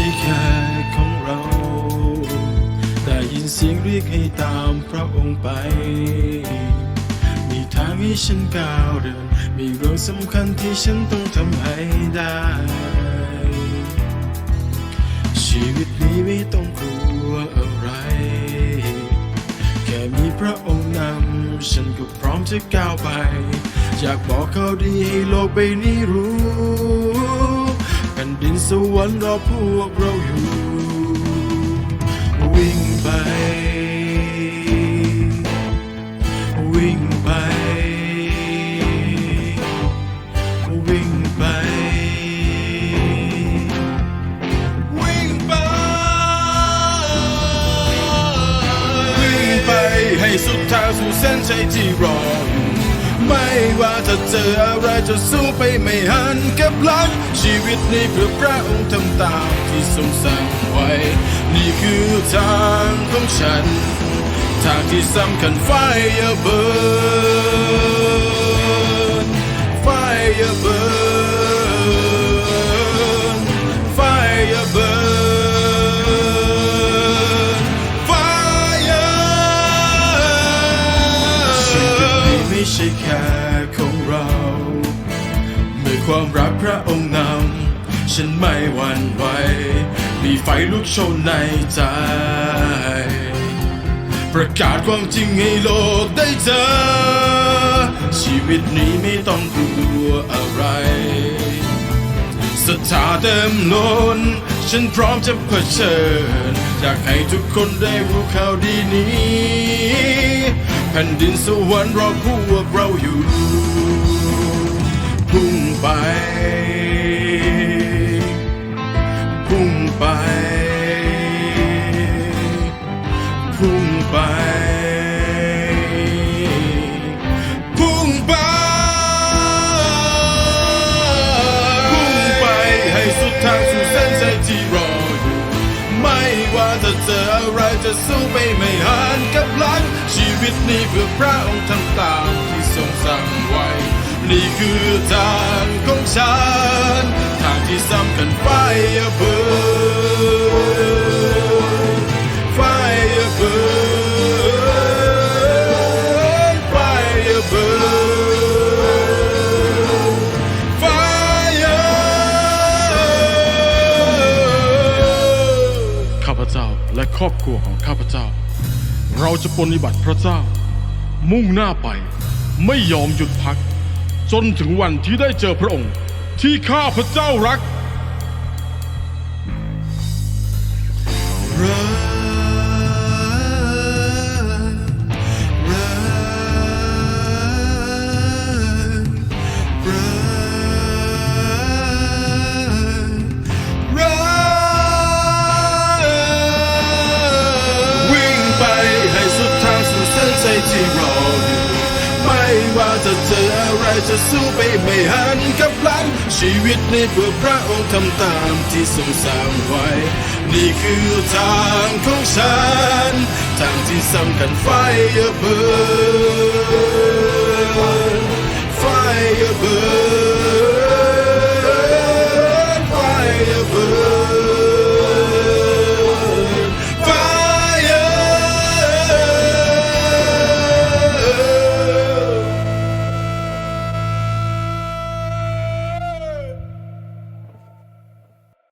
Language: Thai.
ช่แค่ของเรา แต่ยินเสียงเรียกให้ตามพระองค์ไป มีทางให้ฉันก้าวเดิน มีเรื่องสำคัญที่ฉันต้องทำให้ได้ ชีวิตนี้ไม่ต้องกลัวอะไร แค่มีพระองค์นำ ฉันก็พร้อมจะก้าวไป อยากบอกเขาดีให้โลกใบนี้รู้ สวรรค์รอพวกเราอยู่ วิ่งไป วิ่งไป วิ่งไป วิ่งไป วิ่งไปให้สุดทางสู่เส้นชัยที่รออยู่ ไม่ว่าจะเจออะไรจะสู้ไปไม่หันกับหลัง ชีวิตนี้เพื่อพระองค์ทำตามที่ทรงสั่งไว้ นี่คือทางของฉัน ทางที่สำคัญไฟอย่าเบิ แค่ของเรา เมื่อความรักพระองค์นำฉันไม่หวั่นไหว มีไฟลุกโชนในใจ ประกาศความจริงให้โลกได้เจอ ชีวิตนี้ไม่ต้องกลัวอะไรศรัทธาเต็มล้น ฉันพร้อมจะเผชิญ อยากให้ทุกคนได้รู้ข่าวดีนี้ ผ่นดินสวรรค์รอพวกเราอยู่พุ่งไป พุ่งไป พุ่งไป พุ่งไป พุ่งไปให้สุดทางสู่เส้นชัยที่รออยู่ ไม่ว่าจะเจออะไรจะสู้ไปไม่หันกลับหลัง วิตนี้เพื่อพระองค์ทำตามที่ทรงสั่งไว้ นี่คือทางของฉัน ทางที่สำคัญไฟอย่าเบิร์นไฟอย่าเบิร์ไฟอย่าเบิร์นไฟอย่าข้าพเจ้าและครอบครัวของข้าพเจ้า เราจะปฏิบัติพระเจ้า มุ่งหน้าไปไม่ยอมหยุดพัก จนถึงวันที่ได้เจอพระองค์ที่ข้าพระเจ้ารัก ว่าจะเจออะไรจะสู้ไปไม่หันกับพลัง ชีวิตในเพื่อพระองค์ทำตามที่ทรงสร้างไว้ นี่คือทางของฉัน ทางที่สำคัญไฟเบิร์ไฟเบิร์